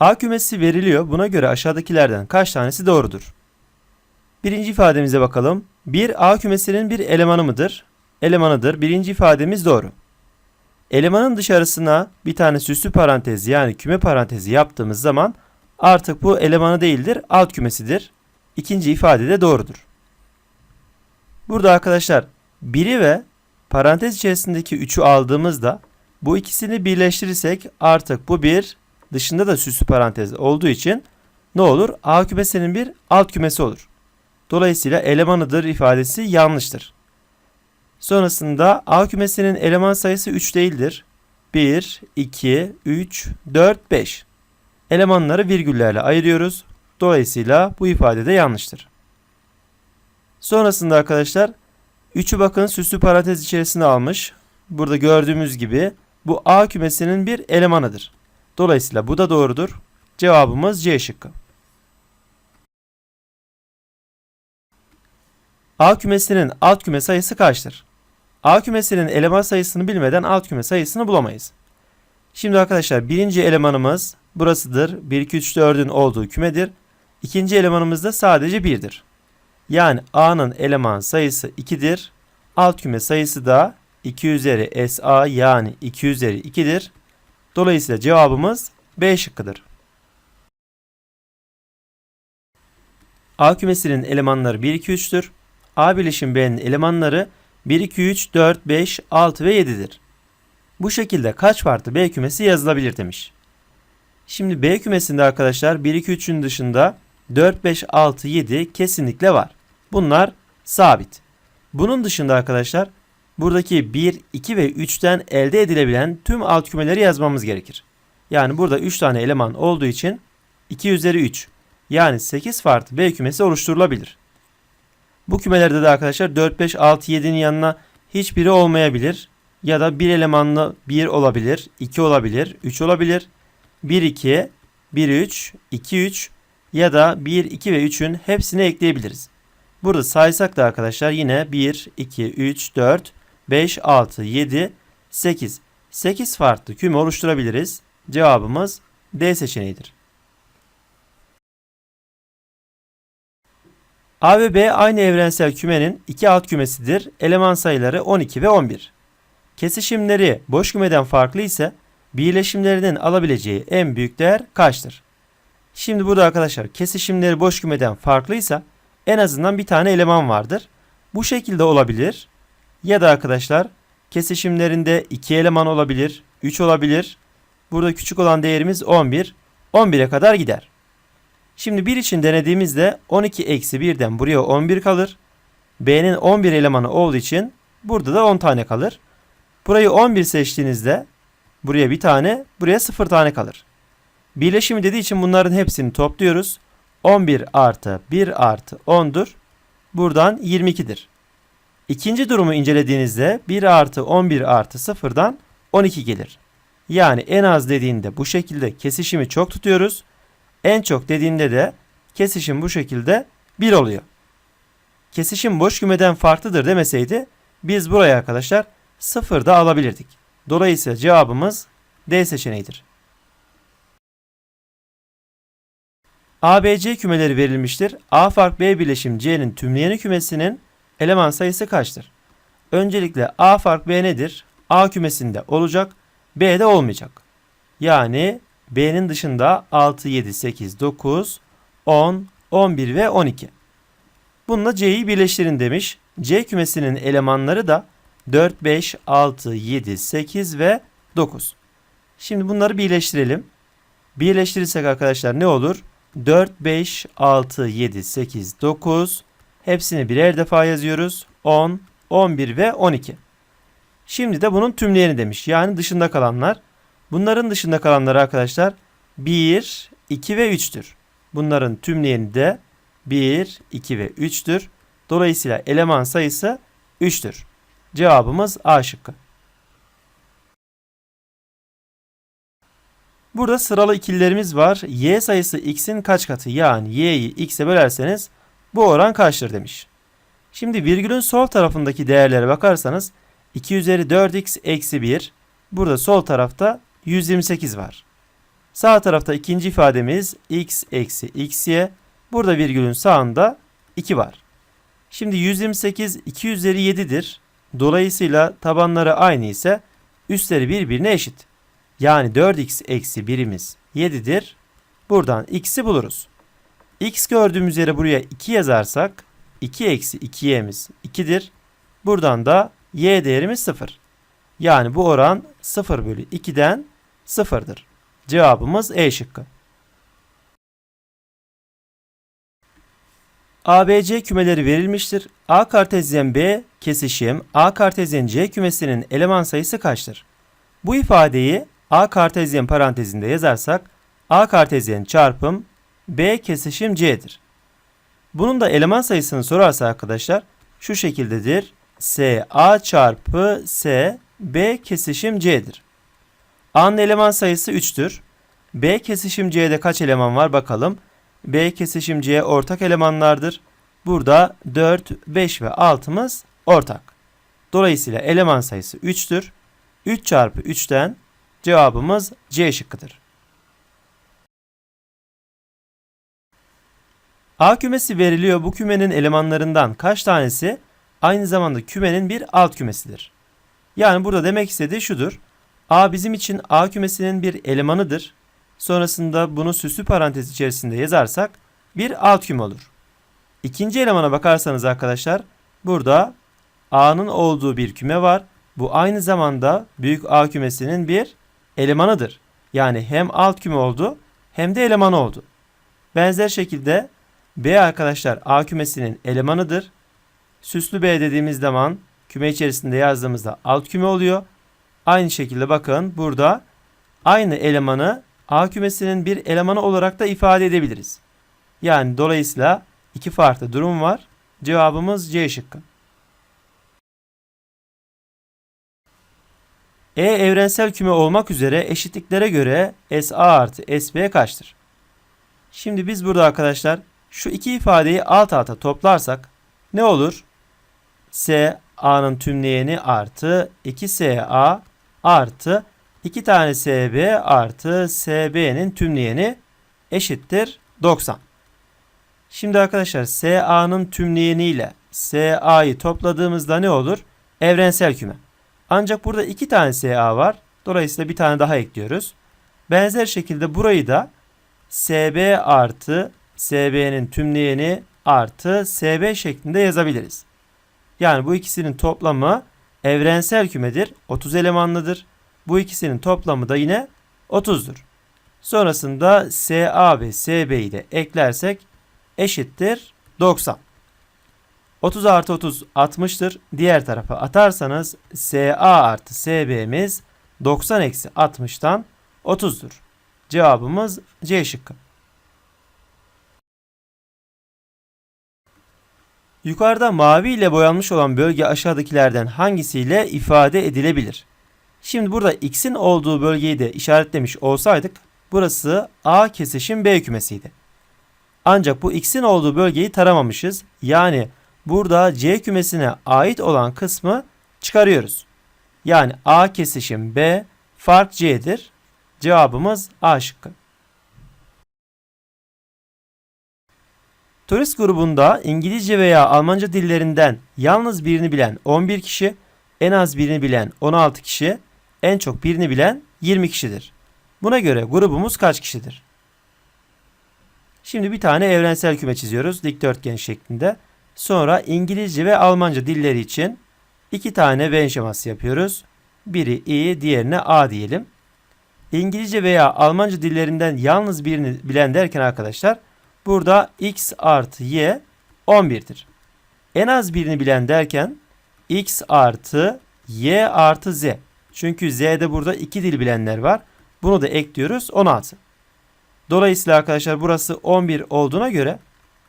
A kümesi veriliyor. Buna göre aşağıdakilerden kaç tanesi doğrudur? Birinci ifademize bakalım. 1 A kümesinin bir elemanı mıdır? Elemanıdır. Birinci ifademiz doğru. Elemanın dışarısına bir tane süslü parantez yani küme parantezi yaptığımız zaman artık bu elemanı değildir, alt kümesidir. İkinci ifade de doğrudur. Burada arkadaşlar 1'i ve parantez içerisindeki 3'ü aldığımızda bu ikisini birleştirirsek artık bu bir dışında da süslü parantez olduğu için ne olur? A kümesinin bir alt kümesi olur. Dolayısıyla elemanıdır ifadesi yanlıştır. Sonrasında A kümesinin eleman sayısı 3 değildir. 1, 2, 3, 4, 5. Elemanları virgüllerle ayırıyoruz. Dolayısıyla bu ifade de yanlıştır. Sonrasında arkadaşlar 3'ü bakın süslü parantez içerisine almış. Burada gördüğümüz gibi bu A kümesinin bir elemanıdır. Dolayısıyla bu da doğrudur. Cevabımız C şıkkı. A kümesinin alt küme sayısı kaçtır? A kümesinin eleman sayısını bilmeden alt küme sayısını bulamayız. Şimdi arkadaşlar birinci elemanımız burasıdır. 1, 2, 3, 4'ün olduğu kümedir. İkinci elemanımız da sadece 1'dir. Yani A'nın eleman sayısı 2'dir. Alt küme sayısı da 2 üzeri SA yani 2 üzeri 2'dir. Dolayısıyla cevabımız B şıkkıdır. A kümesinin elemanları 1, 2, 3'tür. A birleşim B'nin elemanları 1, 2, 3, 4, 5, 6 ve 7'dir. Bu şekilde kaç farklı B kümesi yazılabilir demiş. Şimdi B kümesinde arkadaşlar 1, 2, 3'ün dışında 4, 5, 6, 7 kesinlikle var. Bunlar sabit. Bunun dışında arkadaşlar buradaki 1, 2 ve 3'ten elde edilebilen tüm alt kümeleri yazmamız gerekir. Yani burada 3 tane eleman olduğu için 2 üzeri 3 yani 8 farklı B kümesi oluşturulabilir. Bu kümelerde de arkadaşlar 4, 5, 6, 7'nin yanına hiçbiri olmayabilir. Ya da bir elemanlı 1 olabilir, 2 olabilir, 3 olabilir. 1, 2, 1, 3, 2, 3 ya da 1, 2 ve 3'ün hepsini ekleyebiliriz. Burada saysak da arkadaşlar yine 1, 2, 3, 4, 5, 6, 7, 8. 8 farklı küme oluşturabiliriz. Cevabımız D seçeneğidir. A ve B aynı evrensel kümenin iki alt kümesidir. Eleman sayıları 12 ve 11. Kesişimleri boş kümeden farklı ise birleşimlerinin alabileceği en büyük değer kaçtır? Şimdi burada arkadaşlar kesişimleri boş kümeden farklıysa en azından bir tane eleman vardır. Bu şekilde olabilir. Ya da arkadaşlar kesişimlerinde 2 eleman olabilir, 3 olabilir. Burada küçük olan değerimiz 11. 11'e kadar gider. Şimdi 1 için denediğimizde 12 eksi 1'den buraya 11 kalır. B'nin 11 elemanı olduğu için burada da 10 tane kalır. Burayı 11 seçtiğinizde buraya bir tane, buraya 0 tane kalır. Birleşimi dediği için bunların hepsini topluyoruz. 11 artı 1 artı 10'dur. Buradan 22'dir. İkinci durumu incelediğinizde 1 artı 11 artı 0'dan 12 gelir. Yani en az dediğinde bu şekilde kesişimi çok tutuyoruz. En çok dediğinde de kesişim bu şekilde 1 oluyor. Kesişim boş kümeden farklıdır demeseydi biz buraya arkadaşlar 0 da alabilirdik. Dolayısıyla cevabımız D seçeneğidir. ABC kümeleri verilmiştir. A fark B birleşim C'nin tümleyeni kümesinin eleman sayısı kaçtır? Öncelikle A fark B nedir? A kümesinde olacak, B'de olmayacak. Yani B'nin dışında 6, 7, 8, 9, 10, 11 ve 12. Bununla C'yi birleştirin demiş. C kümesinin elemanları da 4, 5, 6, 7, 8 ve 9. Şimdi bunları birleştirelim. Birleştirirsek arkadaşlar ne olur? 4, 5, 6, 7, 8, 9. Hepsini birer defa yazıyoruz. 10, 11 ve 12. Şimdi de bunun tümleyeni demiş. Yani dışında kalanlar. Bunların dışında kalanlar arkadaşlar 1, 2 ve 3'tür. Bunların tümleyeni de 1, 2 ve 3'tür. Dolayısıyla eleman sayısı 3'tür. Cevabımız A şıkkı. Burada sıralı ikililerimiz var. Y sayısı x'in kaç katı? Yani y'yi x'e bölerseniz bu oran kaçtır demiş. Şimdi virgülün sol tarafındaki değerlere bakarsanız 2 üzeri 4x eksi 1. Burada sol tarafta 128 var. Sağ tarafta ikinci ifademiz x eksi xy. Burada virgülün sağında 2 var. Şimdi 128 2 üzeri 7'dir. Dolayısıyla tabanları aynı ise üstleri birbirine eşit. Yani 4x eksi 1'imiz 7'dir. Buradan x'i buluruz. X gördüğümüz yere buraya 2 yazarsak 2 eksi 2y'miz 2'dir. Buradan da y değerimiz 0. Yani bu oran 0 bölü 2'den 0'dır. Cevabımız E şıkkı. ABC kümeleri verilmiştir. A kartezyen B kesişim A kartezyen C kümesinin eleman sayısı kaçtır? Bu ifadeyi A kartezyen parantezinde yazarsak A kartezyen çarpım B kesişim C'dir. Bunun da eleman sayısını sorarsa arkadaşlar şu şekildedir. S A çarpı S B kesişim C'dir. A'nın eleman sayısı 3'tür. B kesişim C'de kaç eleman var bakalım. B kesişim C ortak elemanlardır. Burada 4, 5 ve 6'mız ortak. Dolayısıyla eleman sayısı 3'tür. 3 çarpı 3'ten cevabımız C şıkkıdır. A kümesi veriliyor. Bu kümenin elemanlarından kaç tanesi aynı zamanda kümenin bir alt kümesidir. Yani burada demek istediği şudur. A bizim için A kümesinin bir elemanıdır. Sonrasında bunu süslü parantez içerisinde yazarsak bir alt küme olur. İkinci elemana bakarsanız arkadaşlar burada A'nın olduğu bir küme var. Bu aynı zamanda büyük A kümesinin bir elemanıdır. Yani hem alt küme oldu hem de eleman oldu. Benzer şekilde B arkadaşlar A kümesinin elemanıdır. Süslü B dediğimiz zaman küme içerisinde yazdığımızda alt küme oluyor. Aynı şekilde bakın burada aynı elemanı A kümesinin bir elemanı olarak da ifade edebiliriz. Yani dolayısıyla iki farklı durum var. Cevabımız C şıkkı. E evrensel küme olmak üzere eşitliklere göre SA artı SB kaçtır? Şimdi biz burada arkadaşlar şu iki ifadeyi alt alta toplarsak ne olur? S A'nın tümleyeni artı 2SA artı 2 tane SB artı SB'nin tümleyeni eşittir 90. Şimdi arkadaşlar SA'nın tümleyeni ile SA'yı topladığımızda ne olur? Evrensel küme. Ancak burada 2 tane SA var. Dolayısıyla bir tane daha ekliyoruz. Benzer şekilde burayı da SB artı SB'nin tümleyeni artı SB şeklinde yazabiliriz. Yani bu ikisinin toplamı evrensel kümedir. 30 elemanlıdır. Bu ikisinin toplamı da yine 30'dur. Sonrasında SA ve SB'yi de eklersek eşittir 90. 30 artı 30 60'tır. Diğer tarafa atarsanız SA artı SB'miz 90 eksi 60'tan 30'dur. Cevabımız C şıkkı. Yukarıda mavi ile boyanmış olan bölge aşağıdakilerden hangisiyle ifade edilebilir? Şimdi burada x'in olduğu bölgeyi de işaretlemiş olsaydık burası A kesişim B kümesiydi. Ancak bu x'in olduğu bölgeyi taramamışız. Yani burada C kümesine ait olan kısmı çıkarıyoruz. Yani A kesişim B fark C'dir. Cevabımız A şıkkı. Turist grubunda İngilizce veya Almanca dillerinden yalnız birini bilen 11 kişi, en az birini bilen 16 kişi, en çok birini bilen 20 kişidir. Buna göre grubumuz kaç kişidir? Şimdi bir tane evrensel küme çiziyoruz dikdörtgen şeklinde. Sonra İngilizce ve Almanca dilleri için iki tane Venn şeması yapıyoruz. Biri I, diğerine A diyelim. İngilizce veya Almanca dillerinden yalnız birini bilen derken arkadaşlar burada x artı y 11'dir. En az birini bilen derken x artı y artı z. Çünkü z'de burada iki dil bilenler var. Bunu da ekliyoruz 16. Dolayısıyla arkadaşlar burası 11 olduğuna göre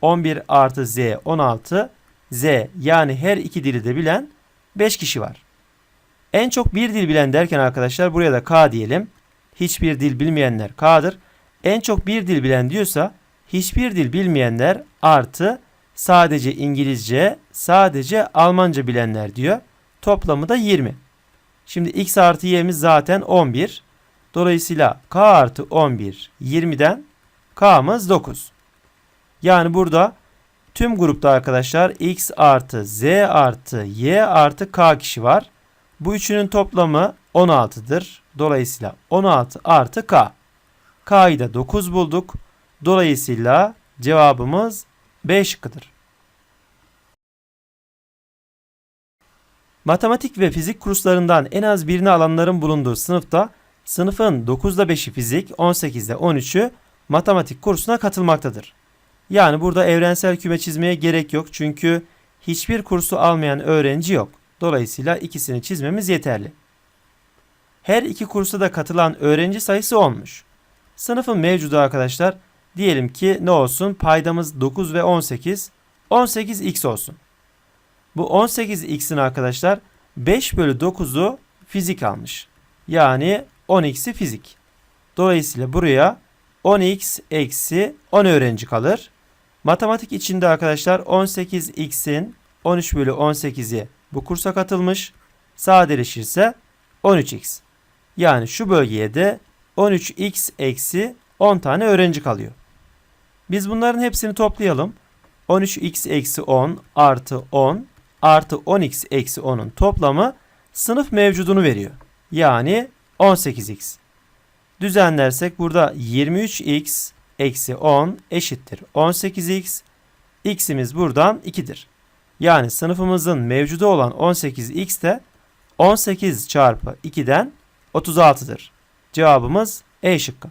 11 artı z 16 z yani her iki dili de bilen 5 kişi var. En çok bir dil bilen derken arkadaşlar buraya da k diyelim. Hiçbir dil bilmeyenler k'dır. En çok bir dil bilen diyorsa hiçbir dil bilmeyenler artı sadece İngilizce, sadece Almanca bilenler diyor. Toplamı da 20. Şimdi x artı y'miz zaten 11. Dolayısıyla k artı 11 20'den k'mız 9. Yani burada tüm grupta arkadaşlar x artı z artı y artı k kişi var. Bu üçünün toplamı 16'dır. Dolayısıyla 16 artı k. K'yı da 9 bulduk. Dolayısıyla cevabımız B şıkkıdır. Matematik ve fizik kurslarından en az birini alanların bulunduğu sınıfta sınıfın 9'da 5'i fizik, 18'de 13'ü matematik kursuna katılmaktadır. Yani burada evrensel küme çizmeye gerek yok çünkü hiçbir kursu almayan öğrenci yok. Dolayısıyla ikisini çizmemiz yeterli. Her iki kursa da katılan öğrenci sayısı olmuş. Sınıfın mevcudu arkadaşlar diyelim ki ne olsun paydamız 9 ve 18. 18x olsun. Bu 18x'in arkadaşlar 5 bölü 9'u fizik almış. Yani 10x'i fizik. Dolayısıyla buraya 10x eksi 10 öğrenci kalır. Matematik içinde arkadaşlar 18x'in 13 bölü 18'i bu kursa katılmış. Sadeleşirse 13x. Yani şu bölgeye de 13x eksi 10 tane öğrenci kalıyor. Biz bunların hepsini toplayalım. 13x eksi 10 artı 10 artı 10x eksi 10'un toplamı sınıf mevcudunu veriyor. Yani 18x. Düzenlersek burada 23x eksi 10 eşittir 18x. x'imiz buradan 2'dir. Yani sınıfımızın mevcudu olan 18x de 18 çarpı 2'den 36'dır. Cevabımız E şıkkı.